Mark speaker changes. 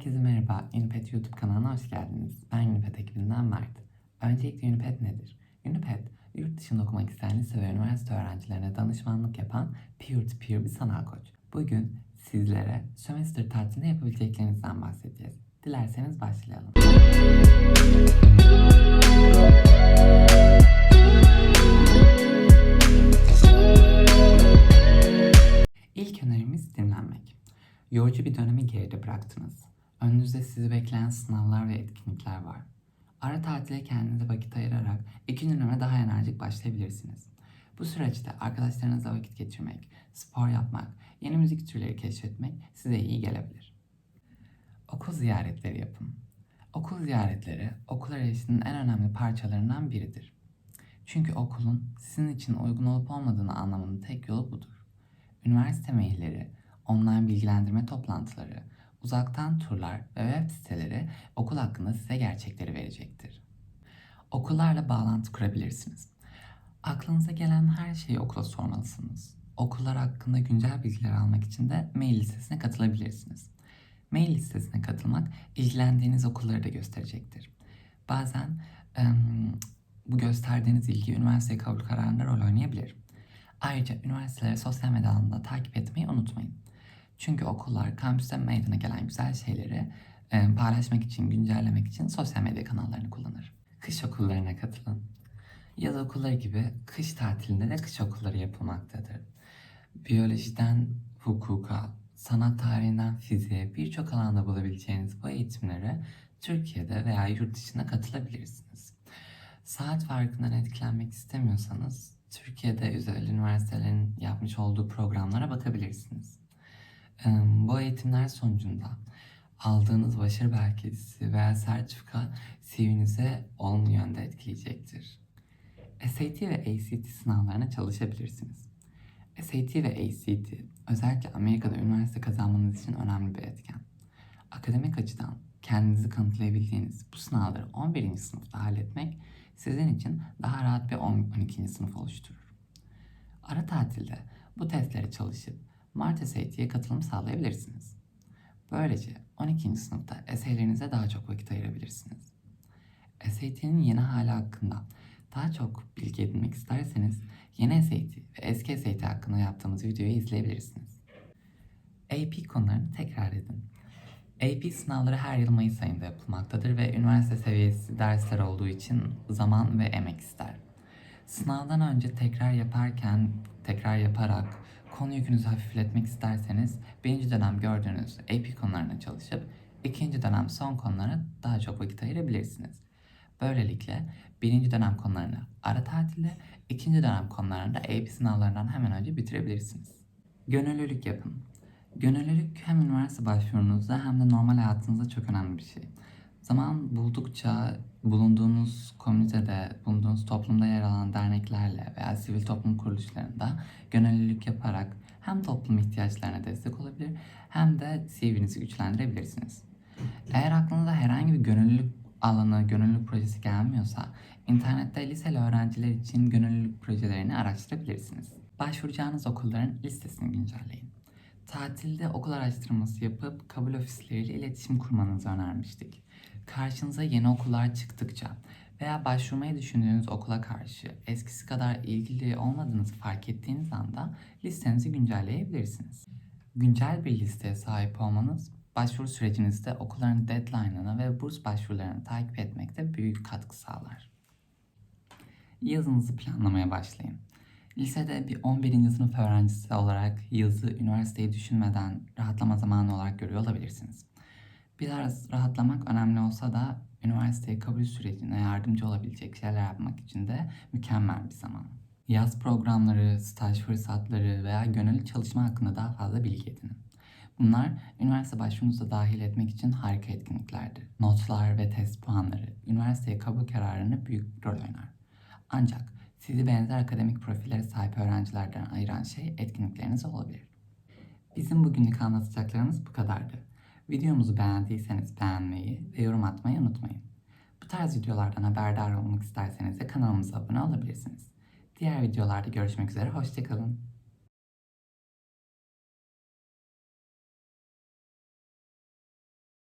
Speaker 1: Herkese merhaba, Unipet YouTube kanalına hoş geldiniz. Ben Unipet ekibinden Mert. Öncelikle Unipet nedir? Unipet, yurt dışında okumak isteyen lise ve üniversite öğrencilerine danışmanlık yapan peer-to-peer bir sanal koç. Bugün sizlere sömestr tatilinde yapabileceklerinizden bahsedeceğiz. Dilerseniz başlayalım. İlk önerimiz dinlenmek. Yorucu bir dönemi geride bıraktınız. Önünüzde sizi bekleyen sınavlar ve etkinlikler var. Ara tatile kendinize vakit ayırarak ikinci döneme daha enerjik başlayabilirsiniz. Bu süreçte arkadaşlarınızla vakit geçirmek, spor yapmak, yeni müzik türleri keşfetmek size iyi gelebilir. Okul ziyaretleri yapın. Okul ziyaretleri okul arayışının en önemli parçalarından biridir. Çünkü okulun sizin için uygun olup olmadığını anlamanın tek yolu budur. Üniversite mailleri, online bilgilendirme toplantıları, uzaktan turlar ve web siteleri okul hakkında size gerçekleri verecektir. Okullarla bağlantı kurabilirsiniz. Aklınıza gelen her şeyi okula sormalısınız. Okullar hakkında güncel bilgiler almak için de mail listesine katılabilirsiniz. Mail listesine katılmak ilgilendiğiniz okulları da gösterecektir. Bazen bu gösterdiğiniz ilgi üniversiteye kabul kararında rol oynayabilir. Ayrıca üniversiteleri sosyal medya alanında takip etmeyi unutmayın. Çünkü okullar kampüste meydana gelen güzel şeyleri e, paylaşmak için, güncellemek için sosyal medya kanallarını kullanır. Kış okullarına katılın. Yaz okulları gibi kış tatilinde de kış okulları yapılmaktadır. Biyolojiden hukuka, sanat tarihinden fiziğe birçok alanda bulabileceğiniz bu eğitimlere Türkiye'de veya yurt dışına katılabilirsiniz. Saat farkından etkilenmek istemiyorsanız Türkiye'de özel üniversitelerin yapmış olduğu programlara bakabilirsiniz. Bu eğitimler sonucunda aldığınız başarı belgesi veya sertifika CV'nize olumlu yönde etkileyecektir. SAT ve ACT sınavlarına çalışabilirsiniz. SAT ve ACT özellikle Amerika'da üniversite kazanmanız için önemli bir etken. Akademik açıdan kendinizi kanıtlayabildiğiniz bu sınavları 11. sınıfta halletmek sizin için daha rahat bir 12. sınıf oluşturur. Ara tatilde bu testlere çalışıp Mart SAT'ye katılım sağlayabilirsiniz. Böylece 12. sınıfta eserlerinize daha çok vakit ayırabilirsiniz. SAT'nin yeni hali hakkında daha çok bilgi edinmek isterseniz yeni SAT ve eski SAT hakkında yaptığımız videoyu izleyebilirsiniz. AP konularını tekrar edin. AP sınavları her yıl Mayıs ayında yapılmaktadır ve üniversite seviyesi dersler olduğu için zaman ve emek ister. Sınavdan önce tekrar yaparken, tekrar yaparak konu yükünüzü hafifletmek isterseniz birinci dönem gördüğünüz AP konularına çalışıp ikinci dönem son konulara daha çok vakit ayırabilirsiniz. Böylelikle birinci dönem konularını ara tatilde, ikinci dönem konularını da AP sınavlarından hemen önce bitirebilirsiniz. Gönüllülük yapın. Gönüllülük hem üniversite başvurunuzda hem de normal hayatınızda çok önemli bir şey. Zaman buldukça bulunduğunuz komünitede, bulunduğunuz toplumda yer alan derneklerle veya sivil toplum kuruluşlarında gönüllülük yaparak hem toplum ihtiyaçlarına destek olabilir hem de CV'nizi güçlendirebilirsiniz. Eğer aklınıza herhangi bir gönüllülük alanı, gönüllülük projesi gelmiyorsa internette liseli öğrenciler için gönüllülük projelerini araştırabilirsiniz. Başvuracağınız okulların listesini güncelleyin. Tatilde okul araştırması yapıp kabul ofisleriyle iletişim kurmanızı önermiştik. Karşınıza yeni okullar çıktıkça veya başvurmayı düşündüğünüz okula karşı eskisi kadar ilgili olmadığınızı fark ettiğiniz anda listenizi güncelleyebilirsiniz. Güncel bir listeye sahip olmanız başvuru sürecinizde okulların deadline'ını ve burs başvurularını takip etmekte büyük katkı sağlar. Yazınızı planlamaya başlayın. Lisede bir 11. sınıf öğrencisi olarak yazı üniversiteyi düşünmeden rahatlama zamanı olarak görüyor olabilirsiniz. Biraz rahatlamak önemli olsa da üniversiteye kabul sürecine yardımcı olabilecek şeyler yapmak için de mükemmel bir zaman. Yaz programları, staj fırsatları veya gönüllü çalışma hakkında daha fazla bilgi edinin. Bunlar üniversite başvurunuza dahil etmek için harika etkinliklerdir. Notlar ve test puanları üniversiteye kabul kararını büyük rol oynar. Ancak sizi benzer akademik profillere sahip öğrencilerden ayıran şey etkinlikleriniz olabilir. Bizim bugünlük anlatacaklarımız bu kadardı. Videomuzu beğendiyseniz beğenmeyi ve yorum atmayı unutmayın. Bu tarz videolardan haberdar olmak isterseniz de kanalımıza abone olabilirsiniz. Diğer videolarda görüşmek üzere, hoşçakalın.